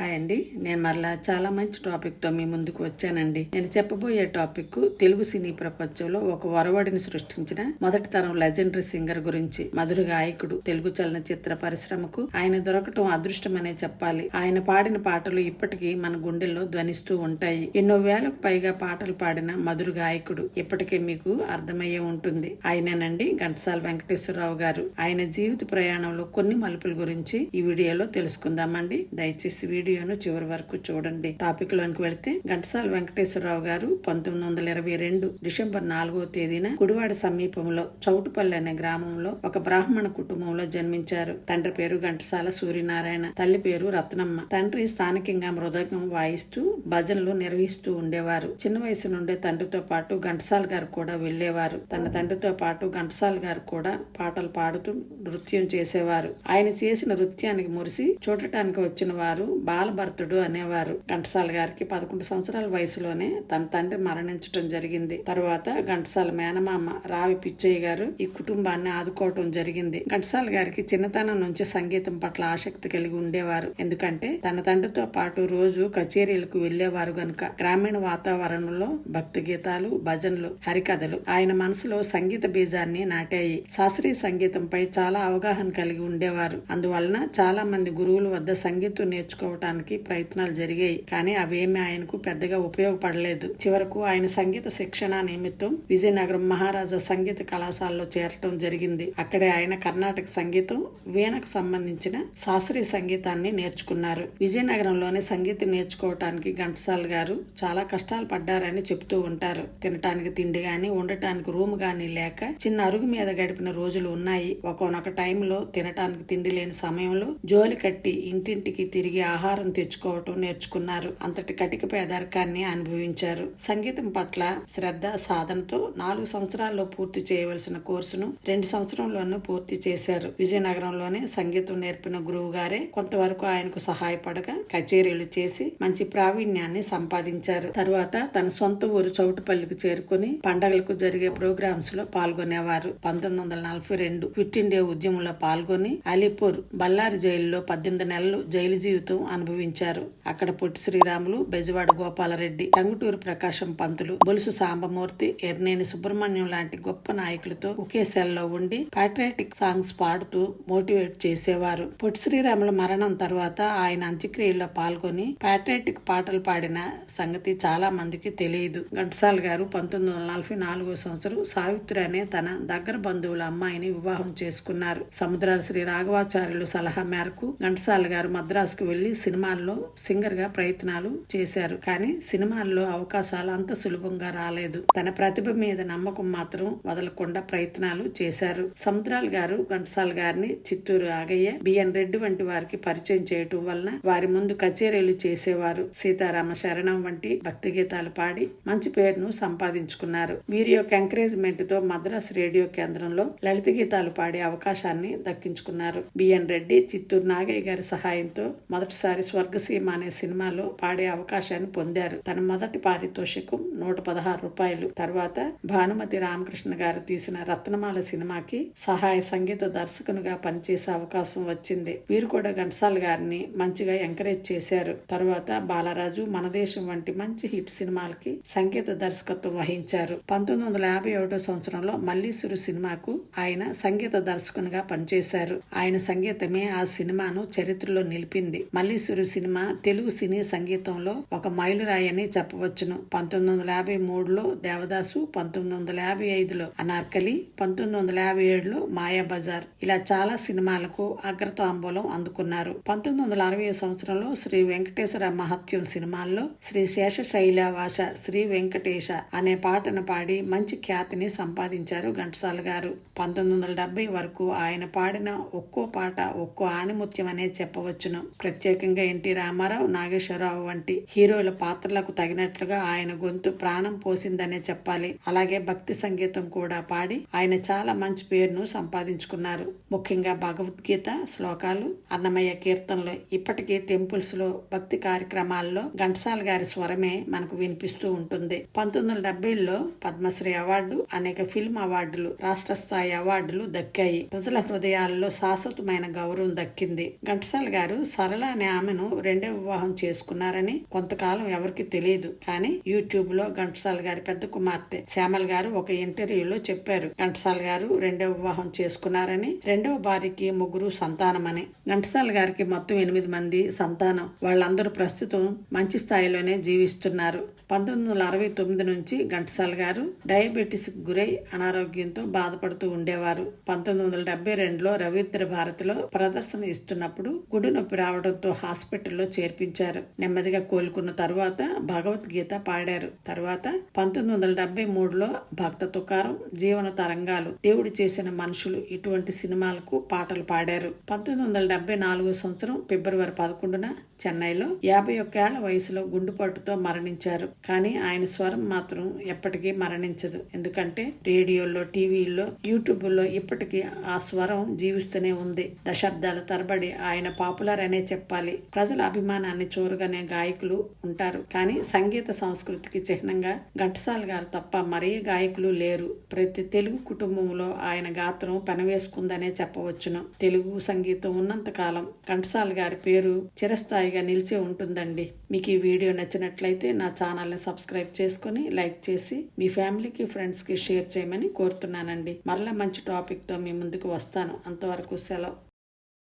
Hi అండి. నేను మరలా చాలా మంచి టాపిక్తో మీ ముందుకు వచ్చానండి. నేను చెప్పబోయే టాపిక్ తెలుగు సినీ ప్రపంచంలో ఒక ఒరవడిని సృష్టించిన మొదటి తరం లెజెండరీ సింగర్ గురించి. మధుర గాయకుడు తెలుగు చలనచిత్ర పరిశ్రమకు ఆయన దొరకటం అదృష్టమనే చెప్పాలి. ఆయన పాడిన పాటలు ఇప్పటికీ మన గుండెల్లో ధ్వనిస్తూ ఉంటాయి. ఎన్నో వేలకు పైగా పాటలు పాడిన మధుర గాయకుడు ఇప్పటికే మీకు అర్థమయ్యే ఉంటుంది. ఆయనేనండి ఘంటసాల వెంకటేశ్వరరావు గారు. ఆయన జీవిత ప్రయాణంలో కొన్ని మలుపుల గురించి ఈ వీడియోలో తెలుసుకుందామండి. దయచేసి వీడియో వీడియోను చివరి వరకు చూడండి. టాపిక్ లోనికి వెళితే ఘంటసాల వెంకటేశ్వరరావు గారు పంతొమ్మిది వందల ఇరవై రెండు డిసెంబర్ నాలుగో తేదీన గుడివాడ సమీపంలో చౌటుపల్లి అనే గ్రామంలో ఒక బ్రాహ్మణ కుటుంబంలో జన్మించారు. తండ్రి పేరు ఘంటసాల సూర్యనారాయణ తల్లి పేరు రత్నమ్మ. తండ్రి స్థానికంగా మృదకం వాయిస్తూ భజనలు నిర్వహిస్తూ ఉండేవారు. చిన్న వయసు నుండే తండ్రితో పాటు ఘంటసాల గారు కూడా వెళ్ళేవారు తన తండ్రితో పాటు ఘంటసాల గారు కూడా పాటలు పాడుతూ నృత్యం చేసేవారు. ఆయన చేసిన నృత్యానికి మురిసి చూడటానికి వచ్చిన వారు బాలభర్తుడు అనేవారు. ఘంటసాల గారికి పదకొండు సంవత్సరాల వయసులోనే తన తండ్రి మరణించడం జరిగింది. తరువాత ఘంటసాల మేనమామ రావి పిచ్చయ్య గారు ఈ కుటుంబాన్ని ఆదుకోవటం జరిగింది. ఘంటసాల గారికి చిన్నతనం నుంచి సంగీతం పట్ల ఆసక్తి కలిగి ఉండేవారు. ఎందుకంటే తన తండ్రితో పాటు రోజు కచేరీలకు వెళ్ళేవారు గనుక. గ్రామీణ వాతావరణంలో భక్తి గీతాలు భజనలు హరికథలు ఆయన మనసులో సంగీత బీజాన్ని నాటాయి. శాస్త్రీయ సంగీతంపై చాలా అవగాహన కలిగి ఉండేవారు. అందువలన చాలా మంది గురువుల వద్ద సంగీతం నేర్చుకోవటానికి ప్రయత్నాలు జరిగాయి. కానీ అవేమీ ఆయనకు పెద్దగా ఉపయోగపడలేదు. చివరకు ఆయన సంగీత శిక్షణ నిమిత్తం విజయనగరం మహారాజా సంగీత కళాశాలలో చేరటం జరిగింది. అక్కడే ఆయన కర్ణాటక సంగీతం వీణకు సంబంధించిన శాస్త్రీయ సంగీతాన్ని నేర్చుకున్నారు. విజయనగరంలోనే సంగీతం నేర్చుకోవటానికి ఘంటసాల గారు చాలా కష్టాలు పడ్డారని చెప్తూ ఉంటారు. తినటానికి తిండి గాని ఉండటానికి రూమ్ గాని లేక చిన్న అరుగు మీద గడిపిన రోజులు ఉన్నాయి. ఒకనొక టైంలో తినటానికి తిండి లేని సమయంలో జోలి కట్టి ఇంటింటికి తిరిగి ఆహారం తెచ్చుకోవటం నేర్చుకున్నారు. అంతటి కటిక పేదరికాన్ని అనుభవించారు. సంగీతం పట్ల శ్రద్ధ సాధనతో నాలుగు సంవత్సరాల్లో పూర్తి చేయవలసిన కోర్సును రెండు సంవత్సరంలోనూ పూర్తి చేశారు. విజయనగరంలోనే సంగీతం నేర్పిన గురువు గారే కొంతవరకు ఆయనకు సహాయపడగా కచేరీలు చేసి మంచి ప్రావీణ్యాన్ని సంపాదించారు. తరువాత తన సొంత ఊరు చౌటుపల్లికి చేరుకుని పండగలకు జరిగే ప్రోగ్రామ్స్లో పాల్గొనేవారు. పంతొమ్మిది వందల నలభై రెండు క్విట్ ఇండియా ఉద్యమంలో పాల్గొని అలీపూర్ బళ్ళారి జైలులో పద్దెనిమిది నెలలు జైలు జీవితం అనుభవించారు. అనుభవించారు. అక్కడ పొట్టి శ్రీరాములు బెజవాడ గోపాలరెడ్డి టంగుటూరు ప్రకాశం పంతులు బొలుసు సాంబమూర్తి ఎర్నేని సుబ్రహ్మణ్యం లాంటి గొప్ప నాయకులతో ఒకే సెల్లో ఉండి పాట్రియాటిక్ సాంగ్స్ పాడుతూ మోటివేట్ చేసేవారు. పొట్టి శ్రీరాముల మరణం తర్వాత ఆయన అంత్యక్రియల్లో పాల్గొని పాట్రియాటిక్ పాటలు పాడిన సంగతి చాలా మందికి తెలియదు. ఘంటసాల గారు పంతొమ్మిది వందల నలభై నాలుగో సంవత్సరం సావిత్రి అనే తన దగ్గర బంధువుల అమ్మాయిని వివాహం చేసుకున్నారు. సముద్రాల శ్రీ రాఘవాచార్యులు సలహా మేరకు ఘంటసాల గారు మద్రాసుకు వెళ్ళి సినిమాల్లో సింగర్గా ప్రయత్నాలు చేశారు. కానీ సినిమాల్లో అవకాశాలు అంత సులభంగా రాలేదు. తన ప్రతిభ మీద నమ్మకం మాత్రం వదలకుండా ప్రయత్నాలు చేశారు. సముద్రాలు గారు ఘంటసాల గారిని చిత్తూరు ఆగయ్య బిఎన్ రెడ్డి వంటి వారికి పరిచయం చేయటం వలన వారి ముందు కచేరీలు చేసేవారు. సీతారామ శరణం వంటి భక్తి గీతాలు పాడి మంచి పేరును సంపాదించుకున్నారు. వీరి యొక్క ఎంకరేజ్మెంట్తో మద్రాస్ రేడియో కేంద్రంలో లలిత గీతాలు పాడే అవకాశాన్ని దక్కించుకున్నారు. బిఎన్ రెడ్డి చిత్తూరు నాగయ్య గారి సహాయంతో మొదటిసారి స్వర్గసీమ అనే సినిమాలో పాడే అవకాశాన్ని పొందారు. తన మొదటి పారితోషికం నూట పదహారు రూపాయలు. తర్వాత భానుమతి రామకృష్ణ గారు తీసిన రత్నమాల సినిమాకి సహాయ సంగీత దర్శకునిగా పనిచేసే అవకాశం వచ్చింది. వీరు కూడా ఘంటసాల గారిని మంచిగా ఎంకరేజ్ చేశారు. తర్వాత బాలరాజు మనదేశం వంటి మంచి హిట్ సినిమాలకి సంగీత దర్శకత్వం వహించారు. పంతొమ్మిది వందల యాభై ఒకటో సంవత్సరంలో మల్లీశ్వరు సినిమాకు ఆయన సంగీత దర్శకునిగా పనిచేశారు. ఆయన సంగీతమే ఆ సినిమాను చరిత్రలో నిలిపింది. మల్లీశ్వరు సినిమా తెలుగు సినీ సంగీతంలో ఒక మైలురాయని అని చెప్పవచ్చును. పంతొమ్మిది వందల యాభై మూడులో దేవదాసు పంతొమ్మిది వందల యాభై ఐదులో అనార్కలి పంతొమ్మిది వందల యాభై ఏడులో మాయా బజార్ ఇలా చాలా సినిమాలకు అగ్రతాంబూలం అందుకున్నారు. పంతొమ్మిది వందల అరవై సంవత్సరంలో శ్రీ వెంకటేశ్వర మహత్యం సినిమాల్లో శ్రీ శేషశైల వాష శ్రీ వెంకటేశ అనే పాటను పాడి మంచి ఖ్యాతిని సంపాదించారు ఘంటసాల గారు. పంతొమ్మిది వందల డెబ్బై వరకు ఆయన పాడిన ఒక్కో పాట ఒక్కో ఆణిముత్యం అనే చెప్పవచ్చును. ప్రత్యేకంగా ఎన్టీ రామారావు నాగేశ్వరరావు వంటి హీరోల పాత్రలకు తగినట్లుగా ఆయన గొంతు ప్రాణం పోసిందనే చెప్పాలి. అలాగే భక్తి సంగీతం కూడా పాడి ఆయన చాలా మంచి పేరును సంపాదించుకున్నారు. ముఖ్యంగా భగవద్గీత శ్లోకాలు అన్నమయ్య కీర్తనలు ఇప్పటికీ టెంపుల్స్లో భక్తి కార్యక్రమాల్లో ఘంటసాల గారి స్వరమే మనకు వినిపిస్తూ ఉంటుంది. పంతొమ్మిది వందల డెబ్బైలో పద్మశ్రీ అవార్డు అనేక ఫిల్మ్ అవార్డులు రాష్ట్ర స్థాయి అవార్డులు దక్కాయి. ప్రజల హృదయాల్లో శాశ్వతమైన గౌరవం దక్కింది. ఘంటసాల గారు సరళ అనే ఆమె ఆమెను రెండో వివాహం చేసుకున్నారని కొంతకాలం ఎవరికి తెలియదు కానీ యూట్యూబ్లో ఘంటసాల గారి పెద్ద కుమార్తె శ్యామల్ గారు ఒక ఇంటర్వ్యూలో చెప్పారు. ఘంటసాల గారు రెండవ వివాహం చేసుకున్నారని రెండవ భార్యకి ముగ్గురు సంతానమని. ఘంటసాల గారికి మొత్తం ఎనిమిది మంది సంతానం. వాళ్ళందరూ ప్రస్తుతం మంచి స్థాయిలోనే జీవిస్తున్నారు. పంతొమ్మిది వందల అరవై తొమ్మిది నుంచి ఘంటసాల గారు డయాబెటిస్ గురై అనారోగ్యంతో బాధపడుతూ ఉండేవారు. పంతొమ్మిది వందల డెబ్బై రెండులో రవీంద్ర భారతిలో ప్రదర్శన ఇస్తున్నప్పుడు గుడి నొప్పి రావడంతో హాస్పిటల్లో చేర్పించారు. నెమ్మదిగా కోలుకున్న తరువాత భగవద్గీత పాడారు. తర్వాత పంతొమ్మిది వందల డెబ్బై మూడులో భక్త తుకారం జీవన తరంగాలు దేవుడు చేసిన మనుషులు ఇటువంటి సినిమాలకు పాటలు పాడారు. పంతొమ్మిది వందల డెబ్బై నాలుగో సంవత్సరం ఫిబ్రవరి పదకొండున చెన్నైలో యాభై ఒక్కేళ్ళ వయసులో గుండుపాటుతో మరణించారు. కానీ ఆయన స్వరం మాత్రం ఎప్పటికీ మరణించదు. ఎందుకంటే రేడియోలో టీవీల్లో యూట్యూబ్లో ఇప్పటికీ ఆ స్వరం జీవిస్తూనే ఉంది. దశాబ్దాల తరబడి ఆయన పాపులర్ అనే చెప్పాలి. ప్రజల అభిమానాన్ని చోరుగానే గాయకులు ఉంటారు. కానీ సంగీత సంస్కృతికి చిహ్నంగా ఘంటసాల గారు తప్ప మరే గాయకులు లేరు. ప్రతి తెలుగు కుటుంబంలో ఆయన గాత్రం పెనవేసుకుందనే చెప్పవచ్చును. తెలుగు సంగీతం ఉన్నంత కాలం ఘంటసాల గారి పేరు చిరస్థాయిగా నిలిచి ఉంటుందండి. మీకు ఈ వీడియో నచ్చినట్లయితే నా ఛానల్ని సబ్స్క్రైబ్ చేసుకొని లైక్ చేసి మీ ఫ్యామిలీకి ఫ్రెండ్స్కి షేర్ చేయమని కోరుతున్నానండి. మరలా మంచి టాపిక్తో మీ ముందుకు వస్తాను. అంతవరకు సెలవు.